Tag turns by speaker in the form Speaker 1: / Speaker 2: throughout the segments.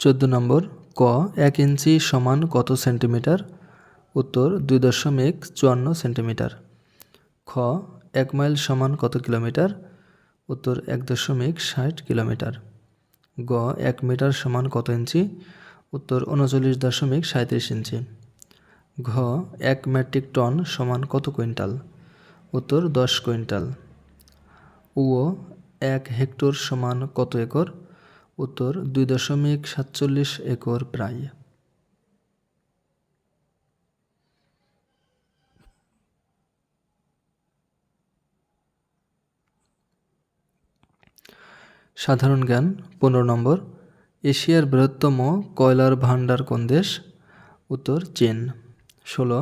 Speaker 1: চোদ্দ নম্বর, ক, এক ইঞ্চি সমান কত সেন্টিমিটার? উত্তর, দুই দশমিক চুয়ান্ন সেন্টিমিটার। খ, এক মাইল সমান কত কিলোমিটার? উত্তর, এক দশমিক ষাট কিলোমিটার। গ, এক মিটার সমান কত ইঞ্চি? উত্তর, উনচল্লিশ দশমিক সাঁত্রিশ ইঞ্চি। ঘ, এক মেট্রিক টন সমান কত কুইন্টাল? উত্তর, দশ কুইন্টাল। ও এক হেক্টর সমান কত একর? উত্তর দুই দশমিক সাতচল্লিশ একর প্রায়। সাধারণ জ্ঞান, পনেরো নম্বর, এশিয়ার বৃহত্তম কয়লার ভাণ্ডার কোন দেশ? উত্তর, চীন। ষোলো,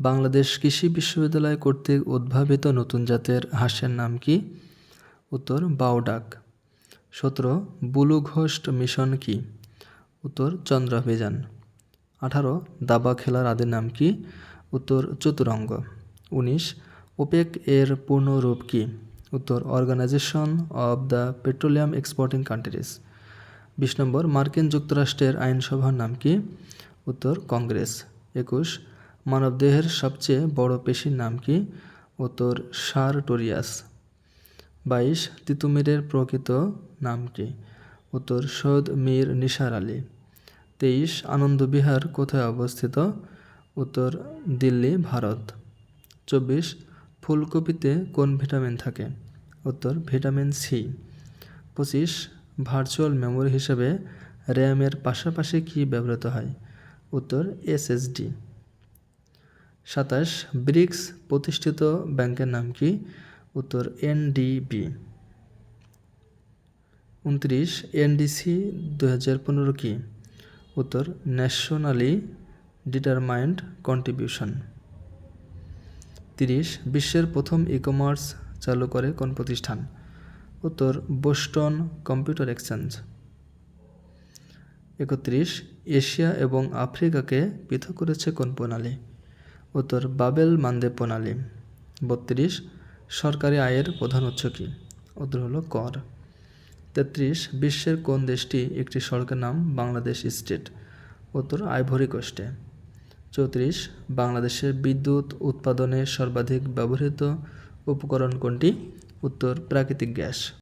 Speaker 1: বাংলাদেশ কৃষি বিশ্ববিদ্যালয় কর্তৃক উদ্ভাবিত নতুন জাতের হাঁসের নাম কি? উত্তর বাউডাক সতেরো বুলু ঘোষ্ট মিশন কি? উত্তর চন্দ্রাভিযান। আঠারো, দাবা খেলার আদের নাম কি? উত্তর চতুরঙ্গ। উনিশ, ওপেক এর পূর্ণ রূপ কি? উত্তর organization of the petroleum exporting countries. বিশ নম্বর, মার্কিন যুক্তরাষ্ট্রের আইনসভার নাম কি? উত্তর কংগ্রেস। একুশ, মানবদেহের সবচেয়ে বড় পেশির নাম কি? উত্তর সারটোরিয়াস। বাইশ তিতুমিরের প্রকৃত নাম কি? উত্তর, সৈয়দ মীর নিসার আলী। তেইশ আনন্দবিহার কোথায় অবস্থিত? উত্তর, দিল্লি, ভারত। চব্বিশ ফুলকপিতে কোন ভিটামিন থাকে? উত্তর, ভিটামিন সি। পঁচিশ ভার্চুয়াল মেমোরি হিসেবে র্যামের পাশাপাশি কি ব্যবহৃত হয়? উত্তর, এসএসডি। সাতাশ ব্রিক্স প্রতিষ্ঠিত ব্যাংকের নাম কি? উত্তর এনডিবি। উনত্রিশ এনডিসি দু হাজার পনেরো কি? উত্তর ন্যাশনালি ডিটারমাইন্ড কন্ট্রিবিউশন। তিরিশ বিশ্বের প্রথম ই কমার্স চালু করে কোন প্রতিষ্ঠান? উত্তর বোস্টন কম্পিউটার এক্সচেঞ্জ। একত্রিশ এশিয়া এবং আফ্রিকাকে পৃথক করেছে কোন প্রণালী? উত্তর বাবেল মান্দে প্রণালী। বত্রিশ সরকারি আয়ের প্রধান উৎস কী? উত্তর হলো কর। তেত্রিশ, বিশ্বের কোন দেশটি একটি সড়কের নাম বাংলাদেশ স্টেট? উত্তর, আইভরি কোস্টে। চৌত্রিশ বাংলাদেশের বিদ্যুৎ উৎপাদনে সর্বাধিক ব্যবহৃত উপকরণ কোনটি? উত্তর, প্রাকৃতিক গ্যাস।